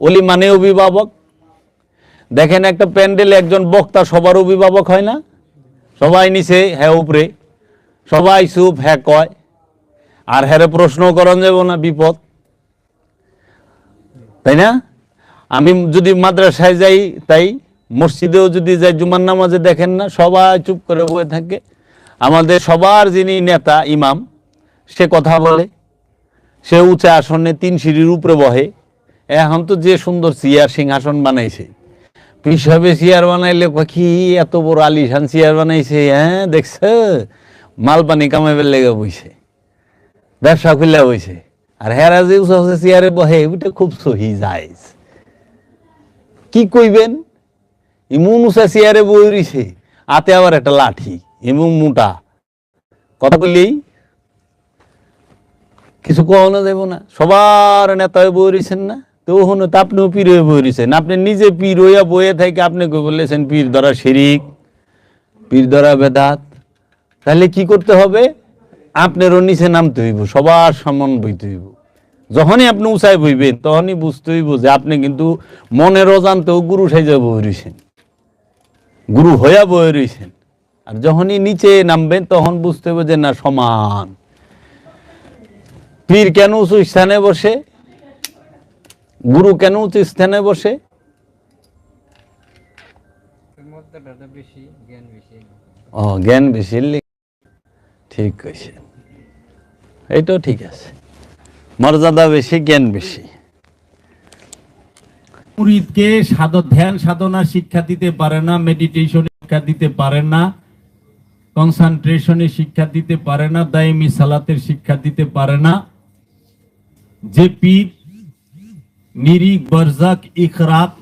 অলি মানে অভিভাবক। দেখেন একটা প্যান্ডেলে একজন বক্তা, সবার অভিভাবক হয় না? সবাই নিচে হ্যাঁ উপরে, সবাই চুপ হ্যাঁ কয়। আর হ্যারে প্রশ্ন করন যাব না, বিপদ। তাই না? আমি যদি মাদ্রাসায় যাই, তাই মসজিদেও যদি যাই, জুমার নামাজে দেখেন না, সবাই চুপ করে বসে থাকে। আমাদের সবার যিনি নেতা, ইমাম, সে কথা বলে। সে উঁচা আসনে তিন সিঁড়ির উপরে বহে। এখন তো যে সুন্দর চেয়ার সিংহাসন বানাইছে। পিসাবে চেয়ার বানাইলে কি এত বড় আলিশান চেয়ার বানাইছে হ্যাঁ? দেখছ? মালপানি কামাইবার লেগে বইছে। ব্যবসা খুলে বইছে। আর হেরা যে উঁচা চেয়ারে বহে, ওইটা খুব সহি যায় কি কইবেন? ইমুন উঁচা চেয়ারে বই রইছে, আতে আবার একটা লাঠি, ইমুন মোটা। কথা কইলেই কিছু কখনো দেব না। সবার নেতা হয়ে বই না? তো তো আপনিও পীর হয়ে বই রয়েছেন আপনি নিজে পীর হইয়া বইয়ে থেকে আপনি বলেছেন, পীর ধরা শিরিক, পীর ধরা বেদাত। তাহলে কি করতে হবে? আপনারও নিচে নামতে হইব, সবার সমান বইতে হইব। যখনই আপনি উঁচায় বইবেন, তখনই বুঝতে হইব যে আপনি কিন্তু মনের অজান্তেও গুরু সাইজা বই রয়েছেন গুরু হইয়া বয়ে রয়েছেন আর যখনই নিচে নামবেন, তখন বুঝতে হবে যে না, সমান। পীর কেন উঁচু স্থানে বসে? গুরু কেন উঁচু স্থানে বসে? জ্ঞান বেশি ঠিক কইছে এইটাও ঠিক আছে। মর্যাদা বেশি, জ্ঞান বেশি। মুরিদকে সাধ ধ্যান সাধনা শিক্ষা দিতে পারে না মেডিটেশন শিক্ষা দিতে পারে না কনসেন্ট্রেশনে শিক্ষা দিতে পারে না, দায়মি সালাতের শিক্ষা দিতে পারে না। যে পীর निरी बर्जक इखराक